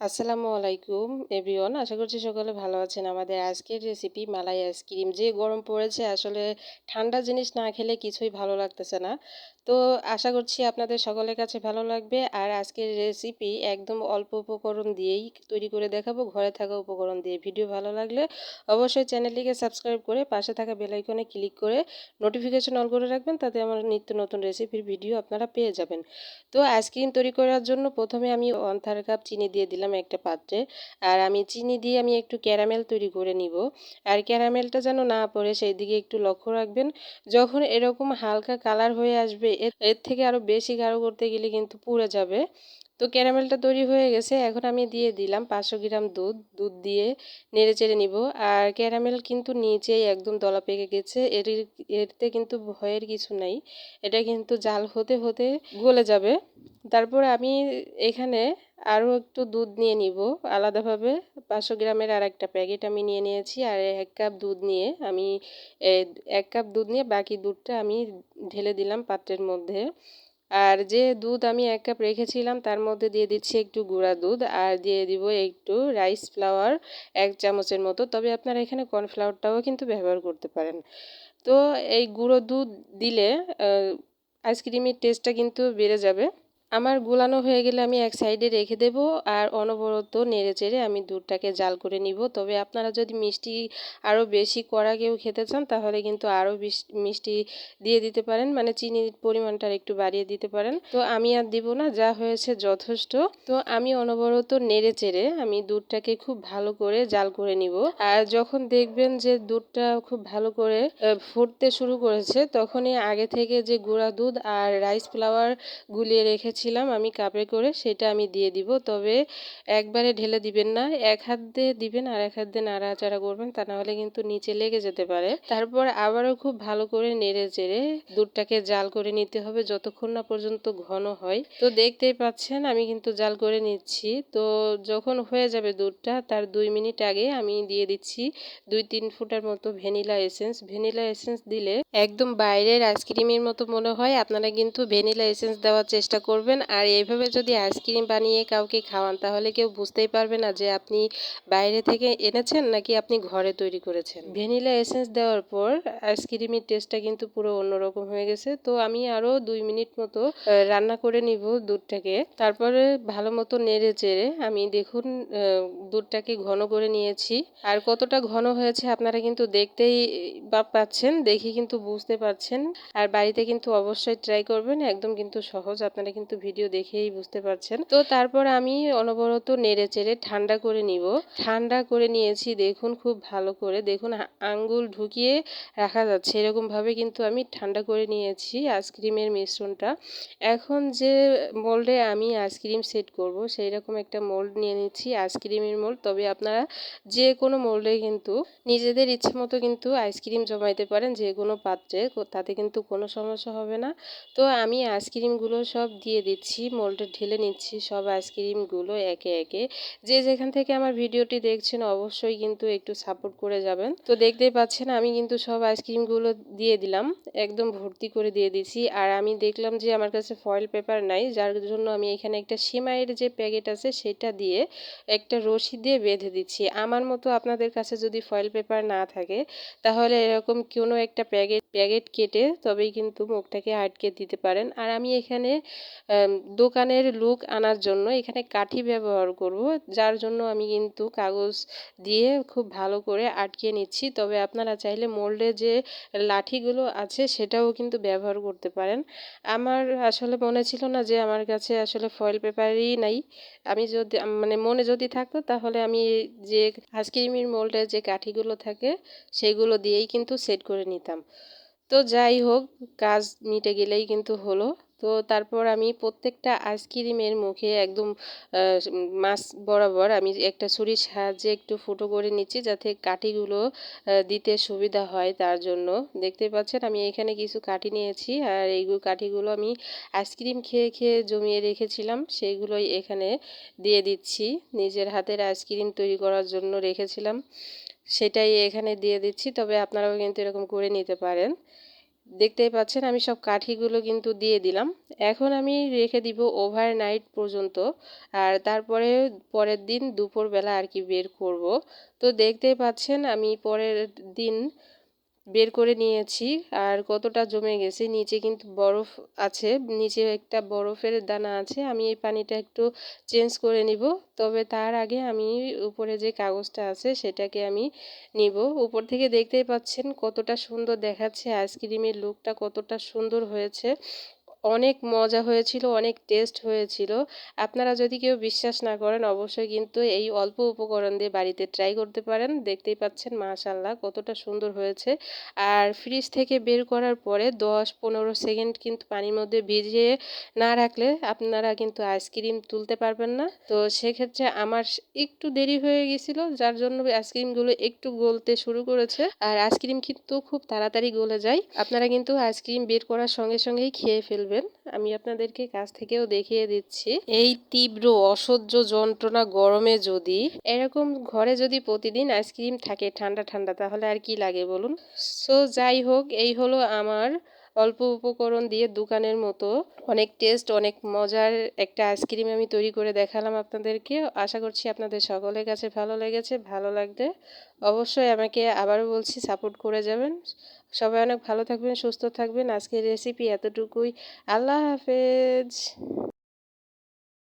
আসসালামু আলাইকুম, এভরিওয়ান। আশা করছি সকলে ভালো আছেন। আমাদের আজকের রেসিপি মালাই আইসক্রিম যে গরম পড়েছে, আসলে ঠান্ডা জিনিস না খেলে কিছুই ভালো লাগতেছে না। তো আশা করছি আপনাদের সকলের কাছে ভালো লাগবে। আর আজকের রেসিপি একদম অল্প উপকরণ দিয়েই তৈরি করে দেখাবো। ঘরে থাকা উপকরণ দিয়ে ভিডিও ভালো লাগলে অবশ্যই চ্যানেলটিকে সাবস্ক্রাইব করে পাশে থাকা বেলাইকনে ক্লিক করে নোটিফিকেশন অল করে রাখবেন, তাতে আমার নিত্য নতুন রেসিপির ভিডিও আপনারা পেয়ে যাবেন। তো আইসক্রিম তৈরি করার জন্য প্রথমে আমি ওয়ান থার্ড কাপ চিনি দিয়ে দিলাম একটা পাত্রে। আর আমি চিনি দিয়ে আমি একটু ক্যারামেল তৈরি করে নিব। আর ক্যারামেলটা যেন না পড়ে সেই দিকে একটু লক্ষ্য রাখবেন। যখন এরকম হালকা কালার হয়ে আসবে এর থেকে আরও বেশি গাঢ় করতে গেলে কিন্তু পুড়ে যাবে। তো ক্যারামেলটা তৈরি হয়ে গেছে। এখন আমি দিয়ে দিলাম পাঁচশো গ্রাম দুধ। দুধ দিয়ে নেড়ে চেড়ে নিব। আর ক্যারামেল কিন্তু নিচেই একদম দলা পেকে গেছে। এর এতে কিন্তু ভয়ের কিছু নাই। এটা কিন্তু জাল হতে হতে গলে যাবে। তারপর আমি এখানে আরও একটু দুধ নিয়ে নিব। আলাদাভাবে পাঁচশো গ্রামের আর একটা প্যাকেট আমি নিয়ে নিয়েছি। আর এক কাপ দুধ নিয়ে আমি এক কাপ দুধ নিয়ে বাকি দুধটা আমি ঢেলে দিলাম পাত্রের মধ্যে। আর যে দুধ আমি এক কাপ রেখেছিলাম, তার মধ্যে দিয়ে দিচ্ছি একটু গুঁড়া দুধ আর দিয়ে দিব একটু রাইস ফ্লাওয়ার এক চামচের মতো। তবে আপনারা এখানে কর্নফ্লাওয়ারটাও কিন্তু ব্যবহার করতে পারেন। তো এই গুঁড়ো দুধ দিলে আইসক্রিমের টেস্টটা কিন্তু বেড়ে যাবে। আমার গুলানো হয়ে গেলে আমি এক সাইডে রেখে দেব আর অনবরত নেড়ে চেড়ে আমি দুধটাকে জাল করে নিব। তবে আপনারা যদি মিষ্টি আরও বেশি কড়া কেউ খেতে চান, তাহলে কিন্তু আরও মিষ্টি দিয়ে দিতে পারেন। মানে চিনির পরিমাণটা একটু বাড়িয়ে দিতে পারেন। তো আমি আর দিব না, যা হয়েছে যথেষ্ট। তো আমি অনবরত নেড়ে চেড়ে আমি দুধটাকে খুব ভালো করে জাল করে নিব। আর যখন দেখবেন যে দুধটা খুব ভালো করে ফুটতে শুরু করেছে, তখনই আগে থেকে যে গুঁড়া দুধ আর রাইস ফ্লাওয়ার গুলিয়ে রেখে রেখেছিলাম আমি কাপে করে, সেটা আমি দিয়ে দিব। তবে একবারে ঢেলে দিবেন না, এক হাত দিয়ে দিবেন আর এক হাত দিয়ে নাড়াচাড়া করবেন, তা নাহলে কিন্তু নিচে লেগে যেতে পারে। তারপর আবারও খুব ভালো করে নেড়ে চেড়ে দুধটাকে জাল করে নিতে হবে যতক্ষণ না পর্যন্ত ঘন হয়। তো দেখতেই পাচ্ছেন আমি কিন্তু জাল করে নিচ্ছি। তো যখন হয়ে যাবে দুধটা, তার দুই মিনিট আগে আমি দিয়ে দিচ্ছি দুই তিন ফুটার মতো ভ্যানিলা এসেন্স। ভ্যানিলা এসেন্স দিলে একদম বাইরের আইসক্রিমের মতো মনে হয়। আপনারা কিন্তু ভ্যানিলা এসেন্স দেওয়ার চেষ্টা করবেন। করবেন। আর এইভাবে যদি আইসক্রিম বানিয়ে কাউকে খাওয়ান, তাহলে কেউ বুঝতেই পারবে না যে আপনি বাইরে থেকে এনেছেন নাকি আপনি ঘরে তৈরি করেছেন। ভ্যানিলা এসেন্স দেওয়ার পর আইসক্রিমের টেস্টটা কিন্তু পুরো অন্যরকম হয়ে গেছে। তো আমি আরও দুই মিনিট মতো রান্না করে নিব দুধটাকে। তারপরে ভালো মতো নেড়ে চেড়ে আমি দেখুন দুধটাকে ঘন করে নিয়েছি। আর কতটা ঘন হয়েছে আপনারা কিন্তু দেখতেই বা পাচ্ছেন, দেখে কিন্তু বুঝতে পারছেন। আর বাড়িতে কিন্তু অবশ্যই ট্রাই করবেন, একদম কিন্তু সহজ। আপনারা কিন্তু ভিডিও দেখেই বুঝতে পারছেন। তো তারপর আমি অনবরত নেড়ে চেড়ে ঠান্ডা করে নিব। ঠান্ডা করে নিয়েছি, দেখুন খুব ভালো করে। দেখুন আঙ্গুল ঢুকিয়ে রাখা যাচ্ছে। এরকমভাবে কিন্তু আমি ঠান্ডা করে নিয়েছি আইসক্রিমের মিশ্রণটা। এখন যে মোল্ডে আমি আইসক্রিম সেট করব সেই রকম একটা মোল্ড নিয়ে নিচ্ছি আইসক্রিমের মোল্ড। তবে আপনারা যে কোনো মোল্ডে কিন্তু নিজেদের ইচ্ছে মতো কিন্তু আইসক্রিম জমাইতে পারেন যে কোনো পাত্রে। তাতে কিন্তু কোনো সমস্যা হবে না। তো আমি আইসক্রিমগুলো সব দিয়ে দিচ্ছি মোল্ডে ঢেলে নিচ্ছি সব আইসক্রিমগুলো একে একে। যে যেখান থেকে আমার ভিডিওটি দেখছেন অবশ্যই কিন্তু একটু সাপোর্ট করে যাবেন। তো দেখতেই পাচ্ছেন আমি কিন্তু সব আইসক্রিমগুলো দিয়ে দিলাম, একদম ভর্তি করে দিয়ে দিছি আর আমি দেখলাম যে আমার কাছে ফয়েল পেপার নাই, যার জন্য আমি এখানে একটা সিমাইয়ের যে প্যাকেট আছে সেটা দিয়ে একটা রশি দিয়ে বেঁধে দিচ্ছি। আমার মতো আপনাদের কাছে যদি ফয়েল পেপার না থাকে, তাহলে এরকম কোনো একটা প্যাকেট প্যাকেট কেটে তবেই কিন্তু মুখটাকে আটকে দিতে পারেন। আর আমি এখানে দোকানের লুক আনার জন্য এখানে কাঠি ব্যবহার করব, যার জন্য আমি কিন্তু কাগজ দিয়ে খুব ভালো করে আটকে নিচ্ছি। তবে আপনারা চাইলে মোল্ডে যে লাঠিগুলো আছে সেটাও কিন্তু ব্যবহার করতে পারেন। আমার আসলে মনে ছিল না যে আমার কাছে আসলে ফয়েল পেপারই নাই। আমি যদি মানে মনে যদি থাকতো তাহলে আমি যে আইসক্রিমের মোল্ডে যে কাঠিগুলো থাকে সেগুলো দিয়েই কিন্তু সেট করে নিতাম। তো যাই হোক, কাজ মিটে গেলেই কিন্তু হলো। তো তারপর আমি প্রত্যেকটা আইসক্রিমের মুখে একদম মাছ বরাবর আমি একটা ছুরির সাহায্যে একটু ফুটো করে নিচ্ছি যাতে কাঠিগুলো দিতে সুবিধা হয় তার জন্য। দেখতে পাচ্ছেন আমি এখানে কিছু কাঠি নিয়েছি আর এইগুলো কাঠিগুলো আমি আইসক্রিম খেয়ে খেয়ে জমিয়ে রেখেছিলাম সেইগুলোই এখানে দিয়ে দিচ্ছি। নিজের হাতের আইসক্রিম তৈরি করার জন্য রেখেছিলাম। সেটাই এখানে দিয়ে দিচ্ছি, তবে আপনারাও কিন্তু এরকম করে নিতে পারেন। দেখতেই পাচ্ছেন, আমি সব কাঠিগুলো কিন্তু দিয়ে দিলাম। এখন আমি রেখে দিব ওভার নাইট পর্যন্ত। আর তারপরে পরের দিন দুপুরবেলা আর কি বের করব। তো দেখতেই পাচ্ছেন, আমি পরের দিন বের করে নিয়েছি, আর কতটা জমে গেছে, নিচে কিন্তু বরফ আছে, নিচে একটা বরফের দানা আছে, আমি এই পানিটা একটু চেঞ্জ করে নিব, তবে তার আগে আমি উপরে যে কাগজটা আছে সেটাকে আমি নিব। উপর থেকে দেখতেই পাচ্ছেন কতটা সুন্দর দেখাচ্ছে, আইসক্রিমের লুকটা কতটা সুন্দর হয়েছে। অনেক মজা হয়েছিল, অনেক টেস্ট হয়েছিল। আপনারা যদি কেউ বিশ্বাস না করেন, অবশ্যই কিন্তু এই অল্প উপকরণ দিয়ে বাড়িতে ট্রাই করতে পারেন। দেখতেই পাচ্ছেন মাশাল্লাহ কতটা সুন্দর হয়েছে। আর ফ্রিজ থেকে বের করার পরে দশ পনেরো সেকেন্ড কিন্তু পানির মধ্যে ভিজিয়ে না রাখলে আপনারা কিন্তু আইসক্রিম তুলতে পারবেন না। তো সেক্ষেত্রে আমার একটু দেরি হয়ে গেছিল, যার জন্য আইসক্রিমগুলো একটু গলতে শুরু করেছে। আর আইসক্রিম কিন্তু খুব তাড়াতাড়ি গলে যায়। আপনারা কিন্তু আইসক্রিম বের করার সঙ্গে সঙ্গেই খেয়ে ফেলবেন। আমি আপনাদেরকে কাছ থেকেও দেখিয়ে দিচ্ছি। এই তীব্র অসহ্য যন্ত্রণা গরমে যদি এরকম ঘরে যদি প্রতিদিন আইসক্রিম থাকে ঠান্ডা ঠান্ডা, তাহলে আর কি লাগে বলুন? সো যাই হোক, এই হলো আমার অল্প উপকরণ দিয়ে দোকানের মতো অনেক টেস্ট, অনেক মজার একটা আইসক্রিম আমি তৈরি করে দেখালাম আপনাদেরকে। আশা করছি আপনাদের সকলের কাছে ভালো লেগেছে, ভালো লাগবে। অবশ্যই আমাকে আবারও বলছি, সাপোর্ট করে যাবেন। সবাই অনেক ভালো থাকবেন, সুস্থ থাকবেন। আজকের রেসিপি এতটুকুই। আল্লাহ হাফেজ।